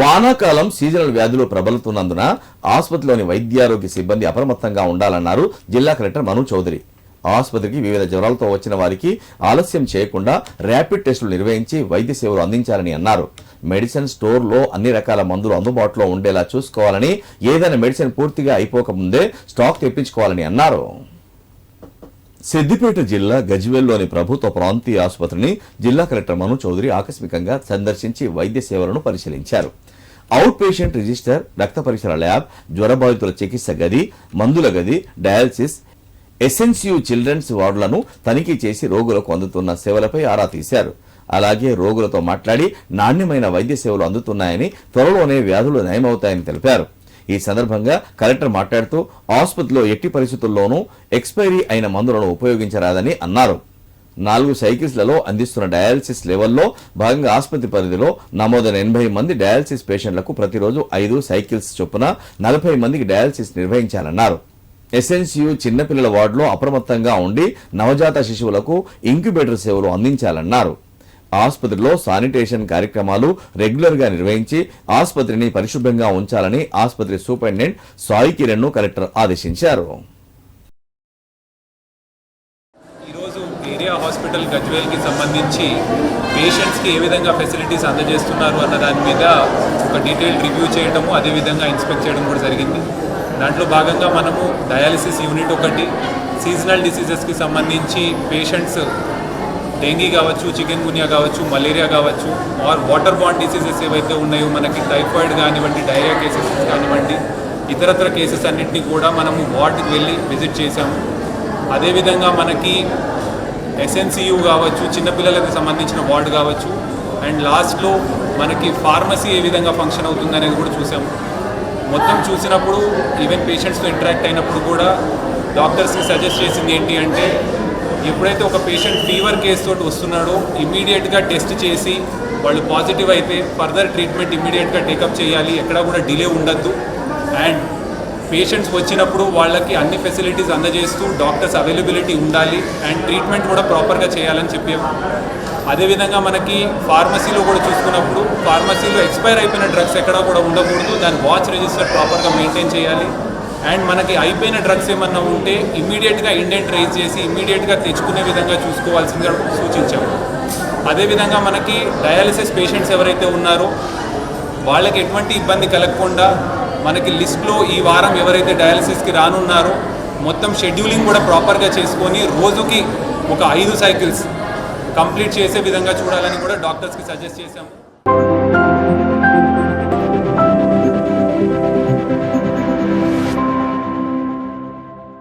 వానాకాలం సీజనల్ వ్యాధులు ప్రబలుతున్నందున ఆసుపత్రిలోని వైద్యారోగ్య సిబ్బంది అప్రమత్తంగా ఉండాలన్నారు జిల్లా కలెక్టర్ మను చౌదరి. ఆసుపత్రికి వివిధ జ్వరాలతో వచ్చిన వారికి ఆలస్యం చేయకుండా ర్యాపిడ్ టెస్టులు నిర్వహించి వైద్య సేవలు అందించాలని అన్నారు. మెడిసిన్ స్టోర్లో అన్ని రకాల మందులు అందుబాటులో ఉండేలా చూసుకోవాలని ఏదైనా మెడిసిన్ పూర్తిగా అయిపోకముందే స్టాక్ తెప్పించుకోవాలని అన్నారు. సిద్దిపేట జిల్లా గజ్వేల్లోని ప్రభుత్వ ప్రాంతీయ ఆసుపత్రిని జిల్లా కలెక్టర్ మను చౌదరి ఆకస్మికంగా సందర్శించి వైద్య సేవలను పరిశీలించారు. అవుట్ పేషెంట్ రిజిస్టర్ రక్త పరీక్షల ల్యాబ్ జ్వరబాధితుల చికిత్స గది మందుల గది డయాలసిస్ ఎస్ఎన్సియు చిల్డ్రన్స్ వార్డులను తనిఖీ చేసి రోగులకు అందుతున్న సేవలపై ఆరా తీశారు. అలాగే రోగులతో మాట్లాడి నాణ్యమైన వైద్య సేవలు అందుతున్నాయని త్వరలోనే వ్యాధులు నయమవుతాయని తెలిపారు. ఈ సందర్భంగా కలెక్టర్ మాట్లాడుతూ ఆసుపత్రిలో ఎట్టి పరిస్థితుల్లోనూ ఎక్స్పైరీ అయిన మందులను ఉపయోగించరాదని అన్నారు. నాలుగు సైకిల్స్లలో అందిస్తున్న డయాలసిస్ లెవెల్లో భాగంగా ఆసుపత్రి పరిధిలో నమోదైన ఎనభై మంది డయాలసిస్ పేషెంట్లకు ప్రతిరోజు ఐదు సైకిల్స్ చొప్పున నలభై మందికి డయాలసిస్ నిర్వహించాలన్నారు. ఎస్ఎన్సీయు చిన్నపిల్లల వార్డులో అప్రమత్తంగా ఉండి నవజాత శిశువులకు ఇంక్యుబేటర్ సేవలు అందించాలన్నారు. ఆసుపత్రిలో శానిటేషన్ కార్యక్రమాలు రెగ్యులర్గా నిర్వహించి ఆసుపత్రిని పరిశుభ్రంగా ఉంచాలని ఆసుపత్రి సూపరింటెండెంట్ సాయి కిరణ్ను కలెక్టర్ ఆదేశించారు. ఈరోజు ఏరియా హాస్పిటల్ గజ్వేల్కి సంబంధించి పేషెంట్స్కి ఏ విధంగా ఫెసిలిటీస్ అందజేస్తున్నారు అన్న దాని మీద ఒక డీటెయిల్ రివ్యూ చేయడము అదేవిధంగా ఇన్స్పెక్ట్ చేయడం కూడా జరిగింది. దాంట్లో భాగంగా మనము డయాలిసిస్ యూనిట్ ఒకటి సీజనల్ డిసీజెస్కి సంబంధించి పేషెంట్స్ డెంగీ కావచ్చు చికెన్ గునియా కావచ్చు మలేరియా కావచ్చు ఆర్ వాటర్ బాండ్ డిసీజెస్ ఏవైతే ఉన్నాయో మనకి టైఫాయిడ్ కానివ్వండి డైరియా కేసెస్ కానివ్వండి ఇతరత్ర కేసెస్ అన్నింటినీ కూడా మనము వార్డుకి వెళ్ళి విజిట్ చేశాము. అదేవిధంగా మనకి ఎస్ఎన్సియు కావచ్చు చిన్నపిల్లలకు సంబంధించిన వార్డు కావచ్చు అండ్ లాస్ట్లో మనకి ఫార్మసీ ఏ విధంగా ఫంక్షన్ అవుతుంది అనేది కూడా చూసాము మొత్తం చూసినప్పుడు ఈవెన్ పేషెంట్స్తో ఇంటరాక్ట్ అయినప్పుడు కూడా డాక్టర్స్కి సజెస్ట్ చేసింది ఏంటి అంటే ఎప్పుడైతే ఒక పేషెంట్ ఫీవర్ కేసు తోటి వస్తున్నాడో ఇమీడియట్గా టెస్ట్ చేసి వాళ్ళు పాజిటివ్ అయితే ఫర్దర్ ట్రీట్మెంట్ ఇమీడియట్గా టేకప్ చేయాలి. ఎక్కడా కూడా డిలే ఉండద్దు. అండ్ పేషెంట్స్ వచ్చినప్పుడు వాళ్ళకి అన్ని ఫెసిలిటీస్ అందజేస్తూ డాక్టర్స్ అవైలబిలిటీ ఉండాలి. అండ్ ట్రీట్మెంట్ కూడా ప్రాపర్గా చేయాలని చెప్పాము అదేవిధంగా మనకి ఫార్మసీలో కూడా చూసుకున్నప్పుడు ఫార్మసీలో ఎక్స్పైర్ అయిపోయిన డ్రగ్స్ ఎక్కడా కూడా ఉండకూడదు. దాని వాచ్ రిజిస్టర్ ప్రాపర్గా మెయింటైన్ చేయాలి. అండ్ మనకి అయిపోయిన డ్రగ్స్ ఏమన్నా ఉంటే ఇమ్మీడియట్గా ఇండెంట్ రైజ్ చేసి ఇమ్మీడియట్గా తెచ్చుకునే విధంగా చూసుకోవాల్సిందిగా సూచించాము అదేవిధంగా మనకి డయాలసిస్ పేషెంట్స్ ఎవరైతే ఉన్నారో వాళ్ళకి ఎటువంటి ఇబ్బంది కలగకుండా మనకి లిస్ట్లో ఈ వారం ఎవరైతే డయాలసిస్కి రానున్నారో మొత్తం షెడ్యూలింగ్ కూడా ప్రాపర్గా చేసుకొని రోజుకి ఒక ఐదు సైకిల్స్ కంప్లీట్ చేసే విధంగా చూడాలని కూడా డాక్టర్స్కి సజెస్ట్ చేశాము.